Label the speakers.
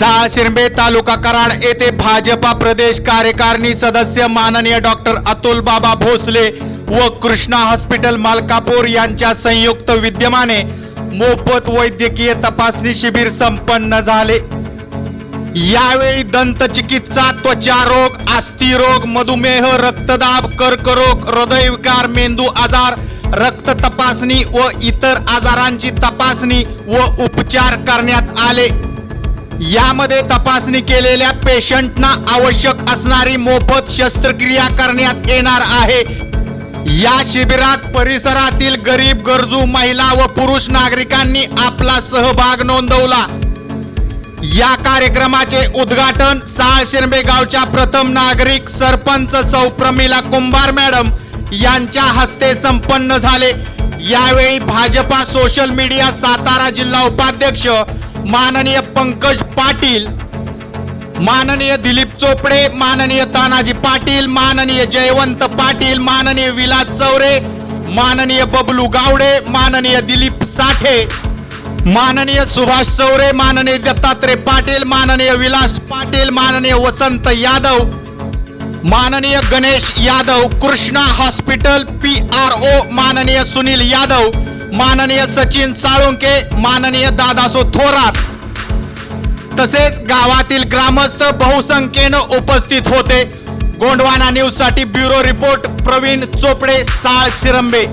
Speaker 1: सहा शिरंबे तालुका कराड येथे भाजपा प्रदेश कार्यकारिणी सदस्य माननीय डॉक्टर अतुल बाबा भोसले व कृष्णा हॉस्पिटल मालकापूर यांच्या संयुक्त विद्यमाने मोफत वैद्यकीय तपासणी शिबिर संपन्न झाले. यावेळी दंतचिकित्सा त्वचा रोग रोग मधुमेह रक्तदाब कर्करोग हृदयविकार मेंदू आजार रक्त तपासणी व इतर आजारांची तपासणी व उपचार करण्यात आले. यामध्ये तपासणी केलेल्या पेशंटना आवश्यक असणारी मोफत शस्त्रक्रिया करण्यात येणार आहे. या शिबिरात परिसरातील गरीब गरजू महिला व पुरुष नागरिकांनी आपला सहभाग नोंदवला. या कार्यक्रमाचे उद्घाटन साळ शिरंबे गावच्या प्रथम नागरिक सरपंच सौ प्रमिला कुंभार मॅडम यांच्या हस्ते संपन्न झाले. यावेळी भाजपा सोशल मीडिया सातारा जिल्हा उपाध्यक्ष माननीय पंकज पाटील. माननीय दिलीप चोपडे माननीय तानाजी पाटील माननीय जयवंत पाटील माननीय विलास चौरे माननीय बबलू गावडे माननीय दिलीप साठे माननीय सुभाष चौरे माननीय दत्तात्रय पाटील माननीय विलास पाटील माननीय वसंत यादव माननीय Ganesh Yadav Krishna hospital P R O माननीय सुनील यादव माननीय सचिन साळुंके माननीय दादासो थोरात तसेच गावातील ग्रामस्थ बहुसंख्येनं उपस्थित होते. गोंडवाना न्यूजसाठी ब्युरो रिपोर्ट प्रवीण चोपडे साळ शिरंबे.